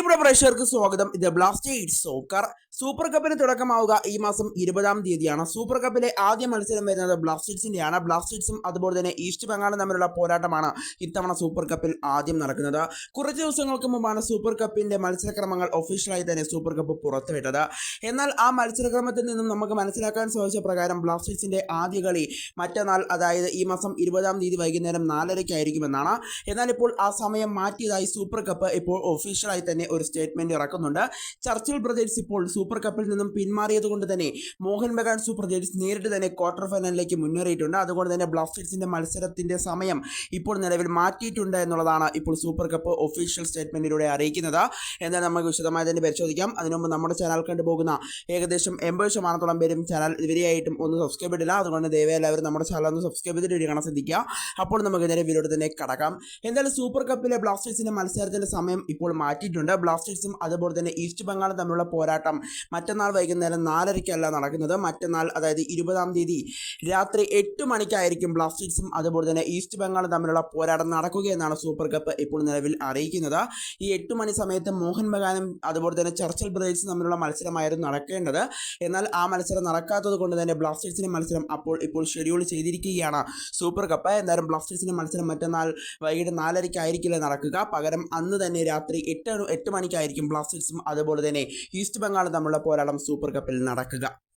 പ്രിയപ്പെട്ട പ്രേക്ഷകർക്ക് സ്വാഗതം. ഇത് ബ്ലാസ്റ്റേഴ്സ് സോക്കർ. സൂപ്പർ കപ്പിന് തുടക്കമാവുക ഈ മാസം ഇരുപതാം തീയതിയാണ്. സൂപ്പർ കപ്പിലെ ആദ്യ മത്സരം വരുന്നത് ബ്ലാസ്റ്റേഴ്സിന്റെയാണ് ബ്ലാസ്റ്റേഴ്സും അതുപോലെ തന്നെ ഈസ്റ്റ് ബംഗാളും തമ്മിലുള്ള പോരാട്ടമാണ് ഇത്തവണ സൂപ്പർ കപ്പിൽ ആദ്യം നടക്കുന്നത്. കുറച്ച് ദിവസങ്ങൾക്ക് മുമ്പാണ് സൂപ്പർ കപ്പിന്റെ മത്സരക്രമങ്ങൾ ഒഫീഷ്യലായി തന്നെ സൂപ്പർ കപ്പ് പുറത്തുവിട്ടത്. എന്നാൽ ആ മത്സരക്രമത്തിൽ നിന്നും നമുക്ക് മനസ്സിലാക്കാൻ സാധിച്ച പ്രകാരം ബ്ലാസ്റ്റേഴ്സിന്റെ ആദ്യ കളി മറ്റന്നാൾ അതായത് ഈ മാസം ഇരുപതാം തീയതി വൈകുന്നേരം നാലരയ്ക്കായിരിക്കുമെന്നാണ്. എന്നാൽ ഇപ്പോൾ ആ സമയം മാറ്റിയതായി സൂപ്പർ കപ്പ് ഇപ്പോൾ ഒഫീഷ്യലായി തന്നെ ഒരു സ്റ്റേറ്റ്മെന്റ് ഇറക്കുന്നുണ്ട്. ചർച്ചിൽ ബ്രദേഴ്സ് ഇപ്പോൾ സൂപ്പർ കപ്പിൽ നിന്നും പിന്മാറിയത് കൊണ്ട് തന്നെ മോഹൻ ബഗാൻ സൂപ്പർ ജേഴ്സ് നേരിട്ട് തന്നെ ക്വാർട്ടർ ഫൈനലിലേക്ക് മുന്നേറിയിട്ടുണ്ട്. അതുകൊണ്ട് തന്നെ ബ്ലാസ്റ്റേഴ്സിന്റെ മത്സരത്തിന്റെ സമയം ഇപ്പോൾ നിലവിൽ മാറ്റിയിട്ടുണ്ട് എന്നുള്ളതാണ് ഇപ്പോൾ സൂപ്പർ കപ്പ് ഒഫീഷ്യൽ സ്റ്റേറ്റ്മെന്റിലൂടെ അറിയിക്കുന്നത്. എന്നാൽ നമുക്ക് വിശദമായി തന്നെ പരിശോധിക്കാം. അതിനു മുമ്പ് നമ്മുടെ ചാനൽ കണ്ടുപോകുന്ന ഏകദേശം എൺപത് ശതമാനത്തോളം പേരും ചാനൽ ഇതുവരെയായിട്ടും ഒന്ന് സബ്സ്ക്രൈബ് ചെയ്തില്ല അതുകൊണ്ട് ദയവായി എല്ലാവരും നമ്മുടെ ചാനൽ ഒന്ന് സബ്സ്ക്രൈബ് ചെയ്തിട്ട് വീഡിയോ കാണാൻ ശ്രദ്ധിക്കുക. അപ്പോൾ നമുക്ക് വീഡിയോയുടെ തന്നെ കടക്കാം. എന്തായാലും സൂപ്പർ കപ്പിലെ ബ്ലാസ്റ്റേഴ്സിന്റെ മത്സരത്തിന്റെ സമയം ഇപ്പോൾ മാറ്റിയിട്ടുണ്ട്. ബ്ലാസ്റ്റേഴ്സും അതുപോലെ തന്നെ ഈസ്റ്റ് ബംഗാളും തമ്മിലുള്ള പോരാട്ടം മറ്റന്നാൾ വൈകുന്നേരം നാലരയ്ക്കല്ല നടക്കുന്നത്. മറ്റന്നാൾ അതായത് ഇരുപതാം തീയതി രാത്രി എട്ട് മണിക്കായിരിക്കും ബ്ലാസ്റ്റേഴ്സും അതുപോലെ തന്നെ ഈസ്റ്റ് ബംഗാളും തമ്മിലുള്ള പോരാട്ടം നടക്കുകയെന്നാണ് സൂപ്പർ കപ്പ് ഇപ്പോൾ നിലവിൽ അറിയിക്കുന്നത്. ഈ എട്ട് മണി സമയത്ത് മോഹൻ ബഗാനും അതുപോലെ തന്നെ ചർച്ചൽ ബ്രദേഴ്സും തമ്മിലുള്ള മത്സരമായിരുന്നു നടക്കേണ്ടത്. എന്നാൽ ആ മത്സരം നടക്കാത്തത് കൊണ്ട് തന്നെ ബ്ലാസ്റ്റേഴ്സിന്റെ മത്സരം അപ്പോൾ ഇപ്പോൾ ഷെഡ്യൂൾ ചെയ്തിരിക്കുകയാണ് സൂപ്പർ കപ്പ്. എന്തായാലും ബ്ലാസ്റ്റേഴ്സിന്റെ മത്സരം മറ്റന്നാൾ വൈകിട്ട് നാലരയ്ക്കായിരിക്കില്ല നടക്കുക. പകരം അന്ന് തന്നെ രാത്രി എട്ട് എട്ട് മണിക്കായിരിക്കും ബ്ലാസ്റ്റേഴ്സും അതുപോലെ തന്നെ ഈസ്റ്റ് ബംഗാളും തമ്മിലുള്ള പോരാട്ടം സൂപ്പർ കപ്പിൽ നടക്കുക.